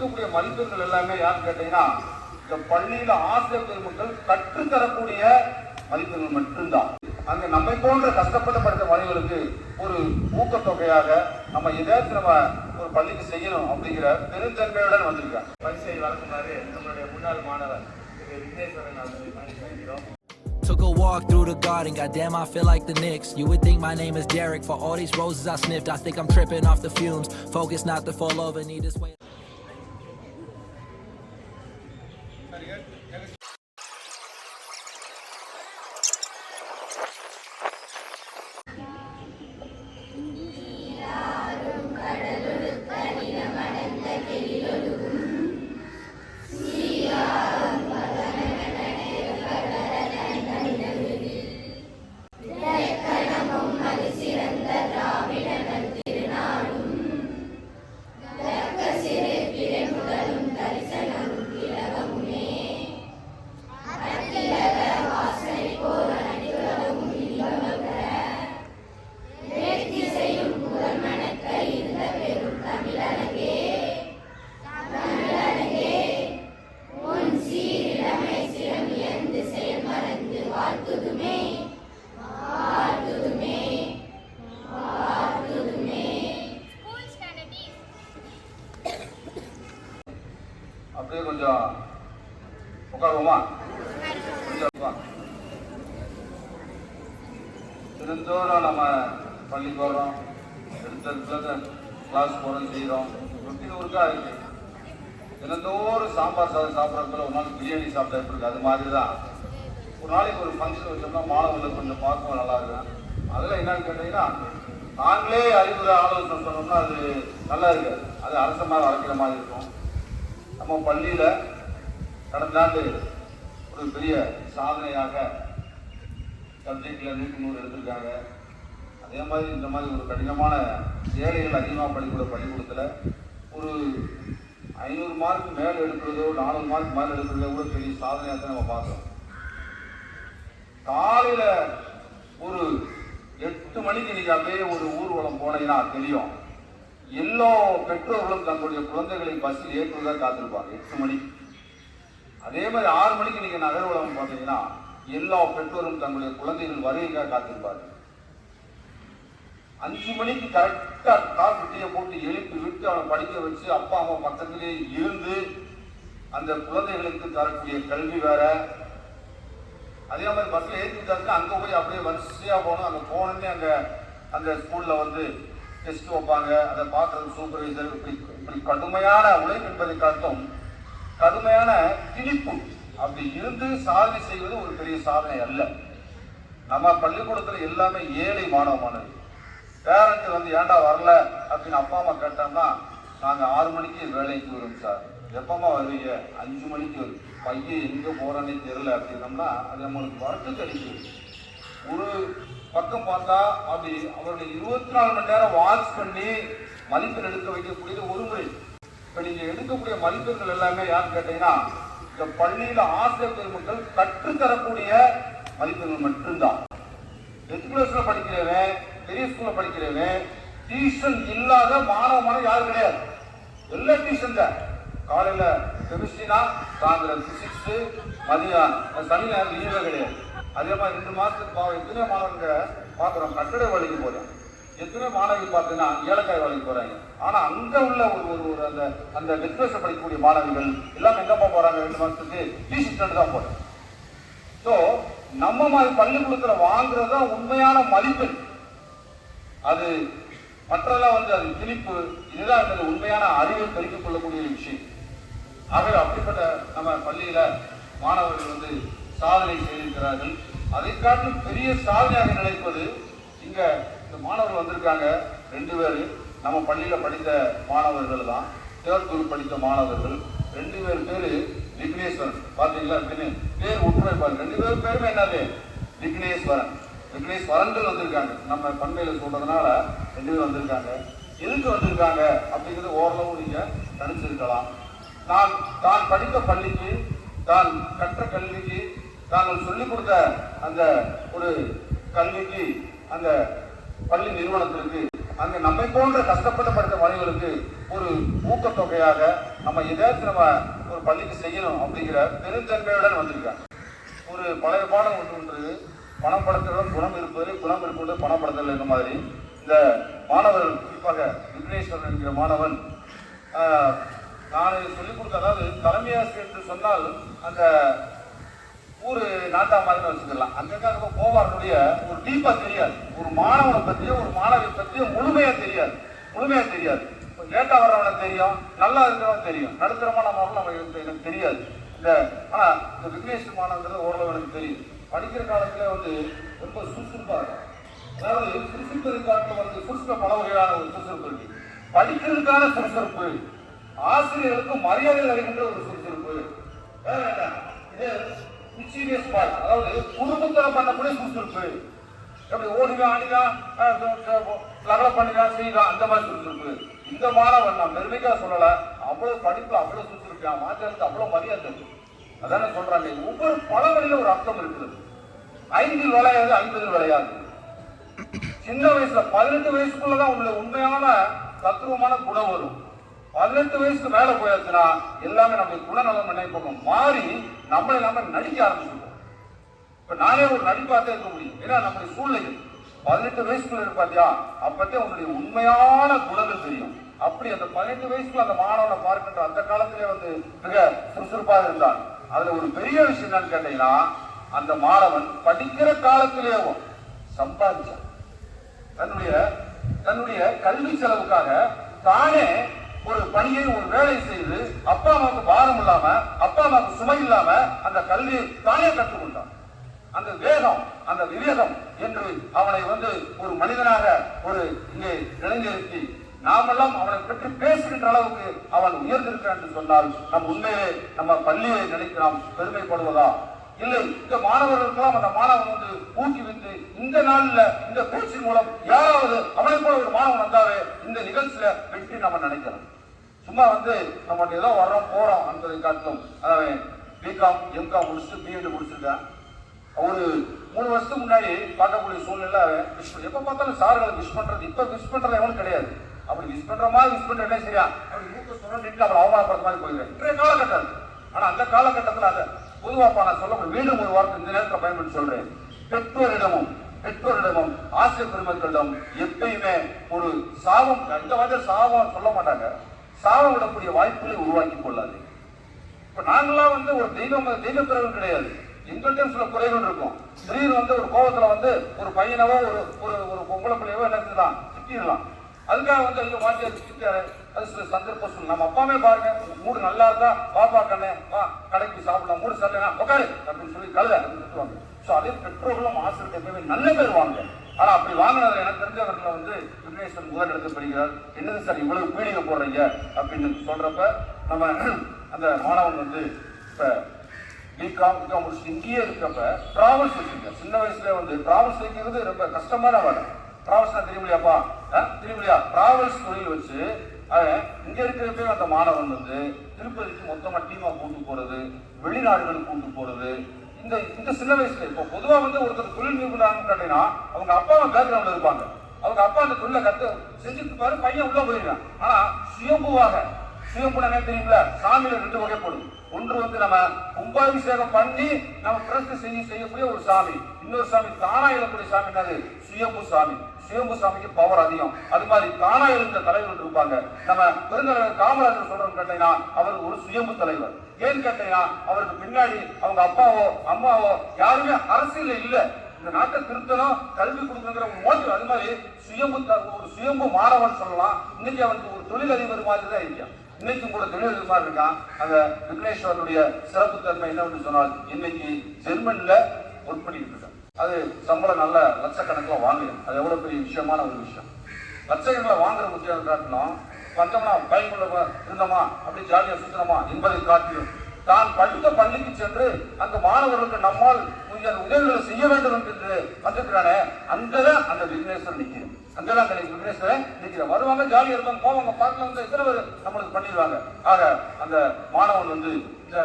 எடுக்கக்கூடிய மதிப்பெண்கள் எல்லாமே யாருன்னு கேட்டீங்கன்னா இந்த பள்ளியில ஆசிரியர் பெருமக்கள் கற்றுத்தரக்கூடிய மதிப்பெண்கள் மட்டும்தான் அங்க நம்மை போன்ற கஷ்டப்பட்டு படித்த மாணவர்களுக்கு ஒரு ஊக்கத்தொகையாக நம்ம ஏதாச்சும் நம்ம ஒரு பள்ளிக்கு செய்யணும் அப்படிங்கிற பெருந்தன்மையுடன் வந்திருக்காங்க பரிசை வழங்குமாறு நம்மளுடைய முன்னாள் மாணவர் திரு விக்னேஸ்வரன் அவர்களை பணிக்கிறோம் Took a walk through the garden, goddamn, I feel like the Knicks. You would think my name is Derek. For all these roses I sniffed, I think I'm tripping off the fumes. Focus not to fall over, need this way. தினந்தோறும் நம்ம பள்ளிக்கு வர்றோம். எடுத்த class போகிறோம் செய்கிறோம் routine ஒர்க்காக இருக்கு. தினந்தோறும் சாம்பார் சாதம் சாப்பிட்றதுல ஒரு நாள் பிரியாணி சாப்பிட்டா எப்படி இருக்கு? அது மாதிரி தான் ஒரு நாளைக்கு ஒரு ஃபங்க்ஷன் வச்சோம்னா மாணவர்களுக்கு கொஞ்சம் பார்க்கவும் நல்லா இருக்கும். அதில் என்னன்னு கேட்டீங்கன்னா நாங்களே அறிவுரை ஆலோசனை சொன்னோம்னா அது நல்லா இருக்காது. அது அரசமாக வளர்க்கிற மாதிரி இருக்கும். நம்ம பள்ளியில் கடந்த ஆண்டு ஒரு பெரிய சாதனையாக சப்ஜெக்டில் நூற்றி நூறு எடுத்திருக்காங்க. அதே மாதிரி இந்த மாதிரி ஒரு கடினமான ஏழைகள் அதிகமாக படிக்கிற பள்ளிக்கூடத்தில் ஒரு ஐநூறு மார்க் மேலே எடுக்கிறதோ நானூறு மார்க் மேலே எடுக்கிறதோ கூட பெரிய சாதனையாக தான் நம்ம பார்க்குறோம். காலையில் ஒரு எட்டு மணிக்கு நீங்கள் அப்படியே ஒரு ஊர்வலம் போனீங்கன்னா தெரியும். எல்லா பெற்றோர்களும் தங்களுடைய குழந்தைகளை பஸ்ஸில் ஏற்றுவதாக காத்திருப்பாங்க. எட்டு மணிக்கு அதே மாதிரி ஆறு மணிக்கு நீங்க உலகம் பார்த்தீங்கன்னா எல்லா பெற்றோரும் தங்களுடைய குழந்தைகள் வருகைக்காக காத்திருப்பார்கள். அஞ்சு மணிக்கு கரெக்டா காஃபி போட்டு எழுப்பி விட்டு அவனை படிக்க வச்சு அப்பா அம்மா பக்கத்திலே இருந்து அந்த குழந்தைகளுக்கு தரக்கூடிய கல்வி வேற. அதே மாதிரி பஸ்ல ஏற்றி விட்டாருன்னா அங்க போய் அப்படியே வரிசையா போகணும். அங்க போனோடனே அங்க அந்த ஸ்கூல்ல வந்து டெஸ்ட் வைப்பாங்க. அதை பார்க்கறது சூப்பர்வைசர் இப்படி இப்படி கடுமையான உழைப்பு என்பதை காட்டும் கடுமையான திணிப்பு. அப்படி இருந்து சாதனை செய்வது ஒரு பெரிய சாதனை அல்ல. நம்ம பள்ளிக்கூடத்தில் எல்லாமே ஏழை மாணவ மாணவி பேரண்ட் வந்து ஏன்டா வரல? அப்படின்னு அப்பா அம்மா கேட்டோம்னா நாங்கள் ஆறு மணிக்கு வேலைக்கு வரும் சார். எப்பமா வருவீங்க? அஞ்சு மணிக்கு வரும். பையன் எங்கே போறேன்னே தெரில அப்படின்னோம்னா அது நம்மளுக்கு வருத்தம் அளிக்குது ஒரு பக்கம் பார்த்தா அப்படி அவருடைய இருபத்தி நாலு மணி நேரம் வாட்ச் பண்ணி மதிப்பெண் எடுக்க வைக்கக்கூடியது ஒரு முறை. இப்ப நீங்க எடுக்கக்கூடிய மதிப்பெண்கள் எல்லாமே யாருன்னு கேட்டீங்கன்னா இந்த பள்ளியில ஆசிரியர் பெருமக்கள் கற்றுத்தரக்கூடிய மதிப்பெண்கள் மட்டும்தான். மெட்ரிகுலேஷன்ல படிக்கிறவன் பெரிய ஸ்கூல்ல படிக்கிறவன் டியூஷன் இல்லாத மாணவ மாணவ யாரும் கிடையாது. எல்லா டியூஷன் தான் காலையில கெமிஸ்ட்ரினா சாயந்தரம் பிசிக்ஸ் மதியம் சனி நேரம் லீவே கிடையாது. அதே மாதிரி ரெண்டு மாசத்துக்கு பா எத்தனை மாணவங்க பார்க்குறோம். கட்டட வழிக்கு போறோம். எத்தனை மாணவி பார்த்தீங்கன்னா ஏலக்காய் வேலைக்கு போறாங்க. ஆனா அங்க உள்ள ஒரு ஒரு ஒரு அந்த அந்த மெட்ரிகுலேஷன் படிக்கக்கூடிய மாணவிகள் எல்லாம் எங்கப்பா போறாங்க ரெண்டு மாசத்துக்கு? டியூஷன் தான் போறாங்க ஸோ நம்ம மாதிரி பள்ளிக்கூடத்தில் வாங்குறது தான் உண்மையான மதிப்பெண் அது மற்றெல்லாம் வந்து அது திணிப்பு. இதுதான் அந்த உண்மையான அறிவை பெருக்கிக் கொள்ளக்கூடிய விஷயம். ஆகவே அப்படிப்பட்ட நம்ம பள்ளியில மாணவர்கள் வந்து சாதனை செய்திருக்கிறார்கள். அதை காட்டிலும் பெரிய சாதனையாக நினைப்பது இங்க இந்த மாணவர்கள் வந்திருக்காங்க ரெண்டு பேரும் நம்ம பள்ளியில் படித்த மாணவர்கள் தான். தேர்ட் குரூப் படித்த மாணவர்கள். ரெண்டு பேர் பேர் விக்னேஸ்வரன். பார்த்தீங்களா விக்னே- பேர் ஒற்றுமை பாருங்க. ரெண்டு பேர் பேருமே என்னது? விக்னேஸ்வரன். விக்னேஸ்வரன்கள் வந்திருக்காங்க. நம்ம பண்மையில் சொல்றதுனால ரெண்டு பேர் வந்திருக்காங்க. எதுக்கு வந்திருக்காங்க? அப்படிங்கிறது ஓரளவு நீங்கள் கணிச்சிருக்கலாம் நான் தான் படித்த பள்ளிக்கு தான் கற்ற கல்விக்கு தாங்கள் சொல்லிக் கொடுத்த அந்த ஒரு கல்விக்கு அந்த பள்ளி நிறுவனத்திற்கு அங்க நம்மை போன்ற கஷ்டப்பட்டு படித்த மாணவர்களுக்கு ஒரு ஊக்கத்தொகையாக நம்ம எதாவது நம்ம ஒரு பள்ளிக்கு செய்யணும் அப்படிங்கிற பெருந்தன்மையுடன் வந்திருக்காங்க. ஒரு பழைய பாடம் ஒன்று ஒன்று பணம் படுத்துடன் குணம் இருப்பது குணம் இருப்பது பணம் படுத்தல் என்ற மாதிரி. இந்த மாணவர் குறிப்பாக விக்னேஸ்வரன் என்கிற மாணவன் நான் சொல்லிக் கொடுத்த அதாவது தலைமை ஆசிரியர் என்று சொன்னால் அந்த ஊர் நாட்டா மாதிரி வச்சுக்கலாம் அங்கங்க போவாருடைய ஒரு டீப்பா தெரியாது. ஒரு மாணவனை பற்றியும் ஒரு மாணவியை பற்றியும் முழுமையா தெரியாது. முழுமையா தெரியாது. லேட்டா வர்றவனை தெரியும் நல்லா இருக்கிறவன் தெரியும். நடுத்தரமான மாணவன் நம்ம எனக்கு தெரியாது. இந்த ஆனா இந்த விக்னேஷ் மாணவங்கிறது ஓரளவு எனக்கு தெரியும். படிக்கிற காலத்துல வந்து ரொம்ப சுறுசுறுப்பா இருக்கும் அதாவது சுறுசுறுப்பு காலத்துல வந்து சுறுசுறுப்பு பல வகையான ஒரு சுறுசுறுப்பு இருக்கு. படிக்கிறதுக்கான சுறுசுறுப்பு ஆசிரியர்களுக்கு மரியாதை அளிக்கின்ற ஒரு சுறுசுறுப்பு. வேற இது மிச்சீரியஸ் பால் அதாவது குடும்பத்தில் பண்ணக்கூடிய சுறுசுறுப்பு. எப்படி ஓடுகா ஆடிதான் லகல பண்ணுகா செய்தான் அந்த மாதிரி சுறுசுறுப்பு. இந்த மாணவன் நான் பெருமைக்காக சொல்லலை. அவ்வளோ படிப்பு அவ்வளோ சுறுசுறுப்பு. மாத்திரத்துக்கு அவ்வளோ மரியாதை இருக்கு அதானே சொல்றாங்க. ஒவ்வொரு பழமொழியில ஒரு அர்த்தம் இருக்குது. ஐந்தில் விளையாது ஐம்பதில் விளையாது. சின்ன வயசுல பதினெட்டு வயசுக்குள்ளதான் உள்ள உண்மையான தத்துவமான குணம் வரும். பதினெட்டு வயசுக்கு மேல போயாச்சுன்னா எல்லாமே நம்ம குணநலம் நினைப்போம்? மாறி நம்மளை நாம நடிக்க ஆரம்பிச்சிருக்கோம். இப்ப நானே ஒரு நடிப்பாத்தே இருக்க முடியும். ஏன்னா நம்முடைய சூழ்நிலை பதினெட்டு வயசுக்குள்ள இருப்பாத்தியா அப்பத்தே உங்களுடைய உண்மையான குணங்கள் தெரியும். அப்படி அந்த பதினெட்டு வயசுக்குள்ள அந்த மாணவனை பார்க்கின்ற அந்த காலத்திலே வந்து மிக சுறுசுறுப்பாக இருந்தான். அதுல ஒரு பெரிய விஷயம் என்னன்னு கேட்டீங்கன்னா அந்த மாணவன் படிக்கிற காலத்திலேயும் சம்பாதிச்சான். தன்னுடைய தன்னுடைய கல்வி செலவுக்காக தானே ஒரு பணியை ஒரு வேலை செய்து அப்பா அம்மாவுக்கு பாரம் இல்லாம அப்பா அம்மாவுக்கு சுமை இல்லாம அந்த கல்வியை தானே கற்றுக்கொண்டான். அந்த வேகம் அந்த விவேகம் என்று அவனை வந்து ஒரு மனிதனாக ஒரு இங்கே இளைஞருக்கு நாமெல்லாம் அவனை பற்றி பேசுகின்ற அளவுக்கு அவன் உயர்ந்திருக்கிறான் என்று சொன்னால் நம் உண்மையிலே நம்ம பள்ளியை நினைத்து நாம் பெருமைப்படுவதா? இல்லை இந்த மாணவர்களுக்கெல்லாம் அந்த மாணவன் வந்து ஊக்குவித்து இந்த நாளில் இந்த பேச்சின் மூலம் யாராவது அவனை போல ஒரு மாணவன் வந்தாவே இந்த நிகழ்ச்சியில வெற்றி நம்ம நினைக்கிறோம். சும்மா வந்து நம்ம ஏதோ வர்றோம் போறோம் என்பதை காட்டிலும் அவன் பிகாம் எம்காம் முடிச்சுட்டு பிஎட் முடிச்சிருக்கேன் ஒரு மூணு வருஷத்துக்கு முன்னாடி பார்க்கக்கூடிய சூழ்நிலை wish பண்ண- எப்ப பார்த்தாலும் சார்களை விஷ் பண்றது இப்ப விஷ் பண்றது எவனும் கிடையாது. அப்படி விஷ் பண்ற மாதிரி விஷ் பண்ற என்ன சரியா அப்படி மூக்க சொல்லிட்டு அவளை அவமானப்படுற மாதிரி போயிருக்கேன் இன்றைய காலகட்டம். ஆனால் ஆனா அந்த காலகட்டத்தில் அதை பொதுவாக நான் சொல்ல மீண்டும் ஒரு வாரத்தை இந்த நேரத்தில் பயன்படுத்தி சொல்றேன். பெற்றோரிடமும் பெற்றோரிடமும் ஆசிரியர் பெருமக்களிடம் எப்பயுமே ஒரு சாபம் இந்த மாதிரி சாபம் சொல்ல மாட்டாங்க. சாக விடக்கூடிய வாய்ப்புகளை உருவாக்கி கொள்ளாது. இப்ப நாங்களாம் வந்து ஒரு தெய்வம் தெய்வ பிறகு கிடையாது. எங்கள்கிட்ட சில குறைகள் இருக்கும். திடீர்னு வந்து ஒரு கோபத்துல வந்து ஒரு பையனவோ ஒரு ஒரு ஒரு பொம்பளை பிள்ளையவோ என்ன செய்யலாம் திட்டிடலாம் அதுக்காக வந்து ஐயோ வாத்தியார் திட்டாரு அது சில சந்தர்ப்ப நம்ம அப்பாவே பாருங்க மூடு நல்லா இருந்தா பாப்பா கண்ணே வா கடைக்கு சாப்பிடலாம். மூடு சரியா உட்காரு அப்படின்னு சொல்லி கழுத அப்படின்னு திட்டுவாங்க. ஸோ அதே பெற்றோர்களும் ஆசிரியர் எப்பவுமே நல்ல பேர் வாங்க. ஆனால் அப்படி வாங்கினது எனக்கு தெரிஞ்சவர்கள் வந்து விக்னேஸ்வரன் முதல் எடுக்கப்படுகிறார். என்னது சார் இவ்வளவு பீடிகை போடுறீங்க? அப்படின்னு சொல்கிறப்ப நம்ம அந்த மாணவன் வந்து இப்போ பிகாம் பிகாம் முடிச்சு இங்கேயே இருக்கப்ப டிராவல்ஸ் வச்சுருக்கேன் சின்ன வயசுல வந்து டிராவல்ஸ் வைக்கிறது ரொம்ப கஷ்டமான வேலை. டிராவல்ஸ்னா தெரியுமில்லையாப்பா? தெரியுமில்லையா? ட்ராவல்ஸ் தொழில் வச்சு அவன் இங்க இருக்கிறப்பே அந்த மாணவன் வந்து திருப்பதிக்கு மொத்தமாக டீமாக கூட்டு போகிறது வெளிநாடுகளுக்கு கூட்டு போகிறது இந்த இந்த சின்ன வயசுல இப்போ பொதுவா வந்து ஒருத்தர் தொழில் நிபுணர் கேட்டீங்கன்னா அவங்க அப்பா பேக்ரவுண்ட்ல இருப்பாங்க. அவங்க அப்பா அந்த தொழிலை கத்து செஞ்சுட்டு பாரு பையன் உள்ள போயிருக்கான் ஆனா சுயம்புவாக சுயம்புனா தெரியுங்களா சாமியில ரெண்டு வகைப்படும் ஒன்று வந்து நம்ம கும்பாபிஷேகம் பண்ணி நம்ம பிரஸ்து செய்ய செய்யக்கூடிய ஒரு சாமி. இன்னொரு சாமி தானா எழக்கூடிய சாமி என்னது? சுயம்பு சாமி. சுயம்பு பவர் அதிகம். அது மாதிரி தானா இருந்த தலைவர்கள் இருப்பாங்க. நம்ம பெருந்தலைவர் காமராஜர் சொல்றோம் கேட்டீங்கன்னா அவர் ஒரு சுயம்பு தலைவர். ஏன்னு கேட்டீங்கன்னா அவருக்கு பின்னாடி அவங்க அப்பாவோ அம்மாவோ யாருமே அரசியல் இல்ல. இந்த நாட்டை திருத்தணும் கல்வி கொடுக்கணுங்கிற மோதி மோட்டிவ் அது மாதிரி சுயம்பு ஒரு சுயம்பு மாணவன் சொல்லலாம். இன்னைக்கு அவனுக்கு ஒரு தொழிலதிபர் மாதிரி தான் இருக்கான் இன்னைக்கும் கூட தொழிலதிபர் மாதிரி இருக்கான். அந்த விக்னேஸ்வரனுடைய சிறப்பு தன்மை என்னவென்று சொன்னால் இன்னைக்கு ஜெர்மன்ல ஒர்க் பண்ணிட்டு இருக்கான் அது சம்பளம் நல்ல லட்சக்கணக்கில் வாங்குது அது எவ்வளவு பெரிய விஷயமான ஒரு விஷயம். லட்சக்கணக்கில் வாங்குற முக்கியம் காட்டணும் வந்தோம்னா பயனுள்ள இருந்தோமா? அப்படி ஜாலியா சுத்தணுமா? என்பதை காட்டிலும் தான் படித்த பள்ளிக்கு சென்று அந்த மாணவர்களுக்கு நம்மால் உதவிகளை செய்ய வேண்டும் என்று வந்திருக்கிறானே அங்கதான் அந்த விக்னேஸ்வரன் நிற்கிறேன். அங்கதான் அந்த விக்னேஸ்வரன் நிற்கிறோம் வருவாங்க ஜாலியா இருப்பாங்க போவாங்க பார்க்கல வந்து எத்தனை பேர் நம்மளுக்கு பண்ணிடுவாங்க. ஆக அந்த மாணவன் வந்து இந்த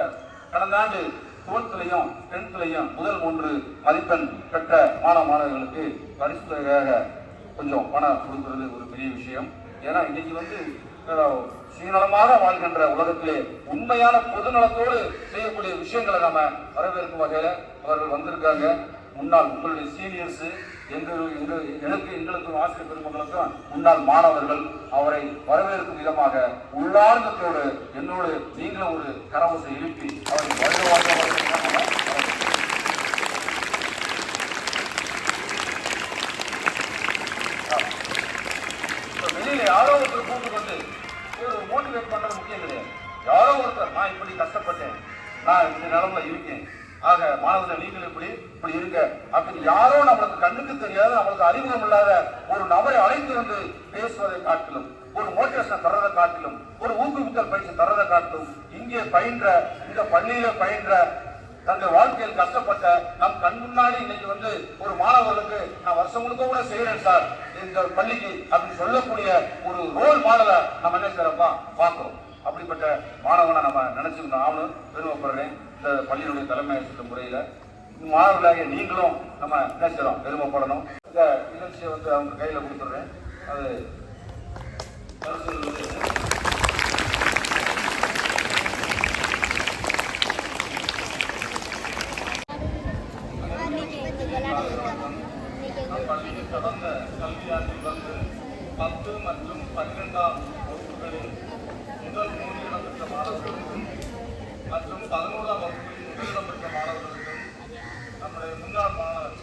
கடந்த ஆண்டு டுவெல்த்லையும் டென்த்லையும் முதல் மூன்று மதிப்பெண் பெற்ற மாணவ மாணவர்களுக்கு பரிசுதகையாக கொஞ்சம் பணம் கொடுக்கறது ஒரு பெரிய விஷயம். ஏன்னா இன்னைக்கு வந்து சுயநலமாக வாழ்கின்ற உலகத்திலே உண்மையான பொதுநலத்தோடு செய்யக்கூடிய விஷயங்களை நாம வரவேற்கும் வகையில அவர்கள் வந்திருக்காங்க. முன்னாள் உங்களுடைய சீனியர்ஸ் எங்கள் எங்கள் எனக்கு எங்களுக்கும் ஆசிரியர் பெருமக்களுக்கும் முன்னாள் மாணவர்கள் அவரை வரவேற்கும் விதமாக உள்ளார்ந்தத்தோடு என்னோடு நீங்களும் ஒரு கரவசை எழுப்பி அவரை வருக மாணவர்களுக்கு கூட செய்யறேன் சார் இந்த பள்ளிக்கு அப்படின்னு சொல்லக்கூடிய ஒரு ரோல் மாடலை நம்ம என்ன செய்யறப்பா பார்க்கிறோம். அப்படிப்பட்ட மாணவனை நம்ம நினைச்சுக்கணும் நானும் பெருமைப்படுறேன். இந்த பள்ளியினுடைய தலைமை ஆசிரியர் முறையில மாணவர்களாக நீங்களும் நம்ம என்ன செய்யறோம் பெருமைப்படணும். இந்த நிகழ்ச்சியை வந்து அவங்க கையில கொடுத்துடுறேன். அது அரசு நம் பள்ளியில் கடந்த கல்வியாண்டில் வந்து பத்து மற்றும் பன்னிரெண்டாம் வகுப்புகளில் முதல் மூன்று இடம்பெற்ற மாணவர்களுக்கும் மற்றும் பதினோராம் வகுப்பில் முதல் இடம்பெற்ற மாணவர்களுக்கும் நம்முடைய முன்னாள் மாணவர்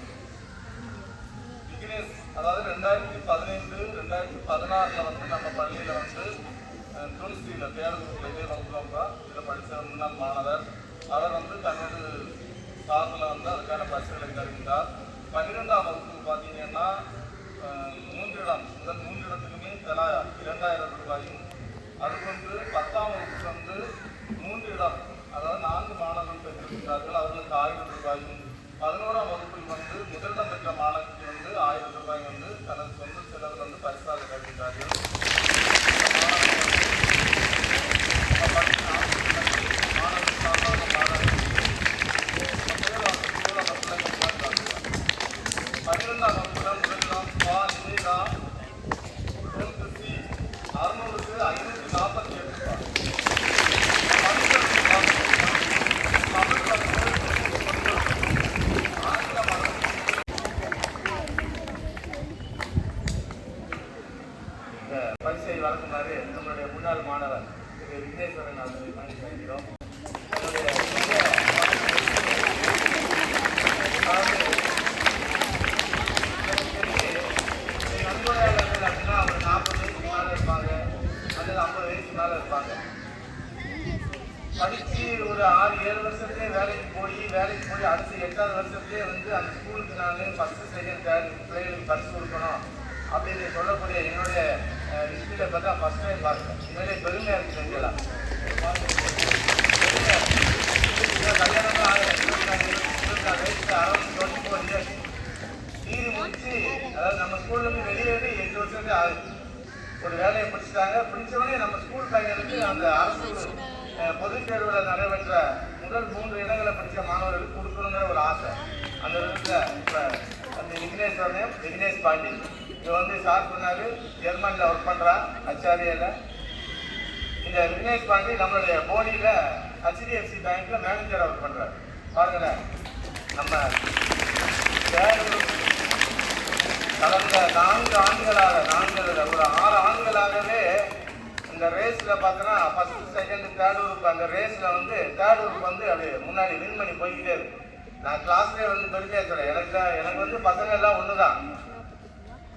விக்னேஷ் அதாவது ரெண்டாயிரத்தி பதினைந்து ரெண்டாயிரத்தி பதினாறுல வந்து நம்ம பள்ளியில் வந்து அஹ், துணிஸ்ரீயில் தேர்தல் இதே வகுப்புலப்பா இதில் படித்த முன்னாள் மாணவர். அவர் வந்து தனது சார்பில் வந்து அதுக்கான பரிசுகளை தருகின்றார். பன்னிரெண்டாம் வகுப்பு பார்த்தீங்கன்னா இரண்டாயிரம் ரூபாயும் அதுக்கொன்று பத்தாம் வகுப்பு வந்து மூன்று இடம் அதாவது நான்கு மாணவர்கள் பெற்றிருக்கிறார்கள். அவர்களுக்கு ஆயிரம் ரூபாயும் பதினோராம் வகுப்பில் வந்து முதலிடம் பெற்ற மாணவர்களுக்கு வந்து ஆயிரம் ரூபாய் வந்து தனது வந்து பரிசாக தருகின்றார்கள் இந்த மாணவர்கள் நம்ம பள்ளி ஆசிரியர்கள் மாணவர்கள் சார்பாக பாராட்டு பன்னிரெண்டாம் வகுப்புல முதலிடம் பா நிவேதா டுவெல்த்து சி அறுநூறுக்கு ஐநூற்றி நாற்பத்தி எட்டு ரூபாய் இந்த பரிசை வழங்குமாறு நம்மளுடைய முன்னாள் மாணவர் திரு விக்னேஸ்வரன் அவர்களை பணி செய்கிறோம் நம்முடைய இந்த அதாவது நண்பர்கள் அப்படின்னா ஒரு நாற்பது வயசுக்கு மேலே இருப்பாங்க அல்லது ஐம்பது வயசுக்கு மேலே இருப்பாங்க படிச்சு ஒரு ஆறு ஏழு வருஷத்துலேயே வேலைக்கு போய் அடுத்து எட்டாவது வருஷத்துலேயே வந்து அந்த ஸ்கூலுக்கு நான் ஃபஸ்ட்டு செகண்ட் தேர்ட் பிள்ளைகளுக்கு பரிசு கொடுக்கணும் அப்படின்னு சொல்லக்கூடிய என்னுடைய ஹிஸ்ட்ரியில் பார்த்தா ஃபஸ்ட் டைம் பார்த்தேன் உண்மையிலே பெருமையாக இருக்குது செஞ்சலாம் கல்யாணம் டிகிரி முடிச்சு அதாவது நம்ம ஸ்கூல்ல வெளியேறி எட்டு வருஷத்துக்கு ஆகுது ஒரு வேலையை பிடிச்சிட்டாங்க பிடிச்சவனே நம்ம ஸ்கூல் பையனுக்கு அந்த அரசு அஹ், பொதுத் தேர்வில் நடைபெற்ற முதல் மூன்று இடங்களை படித்த மாணவர்களுக்கு கொடுக்கணுங்கிற ஒரு ஆசை. அந்த விதத்தில் இப்போ அந்த விக்னேஸ்வரன் விக்னேஷ் பாண்டி. இவர் வந்து சார் சொன்னாரு ஜெர்மனியில் ஒர்க் பண்ணுறான் அச்சாரியில் இந்த விக்னேஷ் பாண்டி நம்மளுடைய போடியில் ஹெச்டிஎஃப்சி பேங்க்கில் மேனேஜர் ஒர்க் பண்ணுறார் பாருங்களேன் நம்ம கடந்த நான்கு ஆண்டுகளாக நான்கு ஒரு ஆறு ஆண்டுகளாகவே இந்த ரேஸ்ல பார்த்தோன்னா ஃபர்ஸ்ட் செகண்ட் தேர்ட் குரூப் அந்த ரேஸ்ல வந்து தேர்ட் குரூப் வந்து அப்படியே முன்னாடி வின் பண்ணி போய்கிட்டே இருக்கு. நான் கிளாஸ்லேயே வந்து பெருமையாக சொல்ல எனக்கு தான் எனக்கு வந்து பசங்க எல்லாம் ஒன்று தான்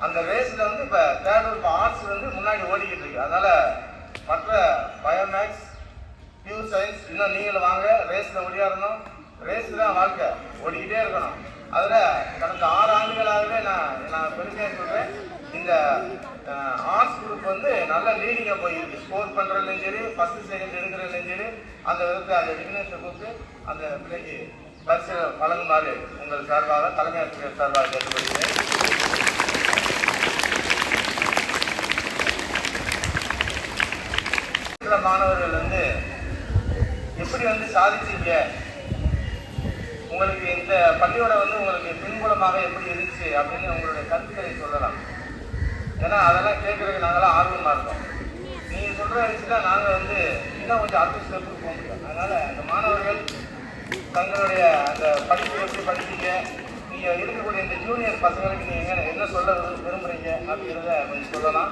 அந்த ரேஸ்ல வந்து இப்போ தேர்ட் குரூப் ஆர்ட்ஸ் வந்து முன்னாடி ஓடிக்கிட்டு இருக்கு. அதனால மற்ற பயோமேக்ஸ் பியூர் சயின்ஸ் இன்னும் நீங்களும் வாங்க. ரேஸ்ல ஓடியாடணும் ரேஸ் தான் வாழ்க்கை. ஓடிக்கிட்டே இருக்கணும். அதில் கடந்த ஆறு ஆண்டுகளாகவே நான் நான் பெருமையாக சொல்கிறேன் இந்த ஆர்ட்ஸ் குரூப் வந்து நல்ல லீடிங்காக போயிருக்கு. ஸ்கோர் பண்ணுறதுலையும் சரி ஃபஸ்ட்டு செகண்ட் எடுக்கிறதுலையும் சரி அந்த விதத்தில் அந்த டிக்னேஷன் கொடுத்து அந்த பிள்ளைக்கு பரிசு வழங்குமாறு உங்கள் சார்பாக தலைமை ஆசிரியர் சார்பாக கேட்டுக்கொள்கிறேன். சில மாணவர்கள் வந்து எப்படி வந்து சாதிச்சீங்க? உங்களுக்கு இந்த பள்ளியோட வந்து உங்களுக்கு பின்புலமாக எப்படி இருந்துச்சு? அப்படின்னு உங்களுடைய கருத்துக்களை சொல்லலாம். ஏன்னா அதெல்லாம் கேட்குறதுக்கு நாங்களாம் ஆர்வமாக இருக்கோம். நீங்கள் சொல்கிற விஷயத்தில் நாங்கள் வந்து இன்னும் கொஞ்சம் அடுத்த ஸ்டெப்புக்கு போக முடியும். அதனால் அந்த மாணவர்கள் தங்களுடைய அந்த படிப்பு எப்படி படிப்பீங்க. நீங்கள் இருக்கக்கூடிய இந்த ஜூனியர் பசங்களுக்கு நீங்கள் என்ன என்ன சொல்ல விரும்புகிறீங்க அப்படிங்கிறத கொஞ்சம் சொல்லலாம்.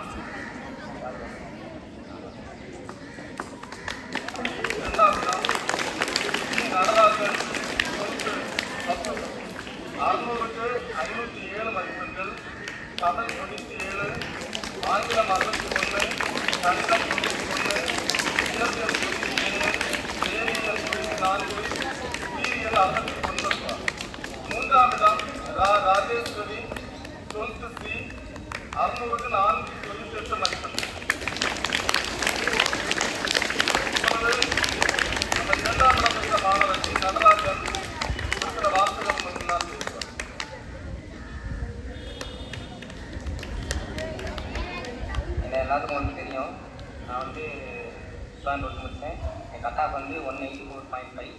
டுவெல் ஒர்க் முடித்தேன் என் கட்டாப் வந்து one eighty four point five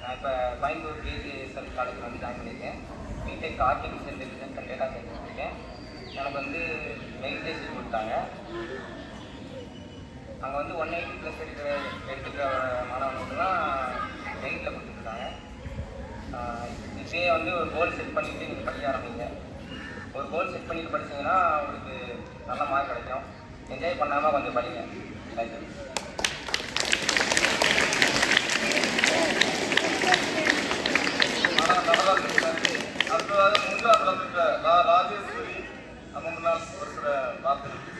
நான் இப்போ கோயம்புத்தூர் பிஜிஎஸ்எல் காலேஜ் வந்து ஜாயின் பண்ணியிருக்கேன். BTech artificial intelligence and data science பண்ணியிருக்கேன் எனக்கு வந்து மெடிடேஷன் கொடுத்தாங்க. அங்கே வந்து ஒன் எயிட்டி ப்ளஸ் எடுக்கிற எடுத்துக்கிற மாணவர்களுக்குலாம் மெரிட்டில் கொடுத்துருக்காங்க. இப்பயே வந்து ஒரு கோல் செட் பண்ணிவிட்டு நீங்கள் படிக்க ஆரம்பிங்க. ஒரு கோல் செட் பண்ணிட்டு படிச்சீங்கன்னா உங்களுக்கு நல்ல மார்க் கிடைக்கும். என்ஜாய் பண்ணாமல் கொஞ்சம் படிங்க. தேங்க்யூ மாணவர் நடராஜன் சார் அடுத்ததாக மூன்றாம் இடம் பெற்ற ரா ராஜேஸ்வரி நம்ம முன்னால் ஒரு சில வார்த்தைகள் பேசுவார்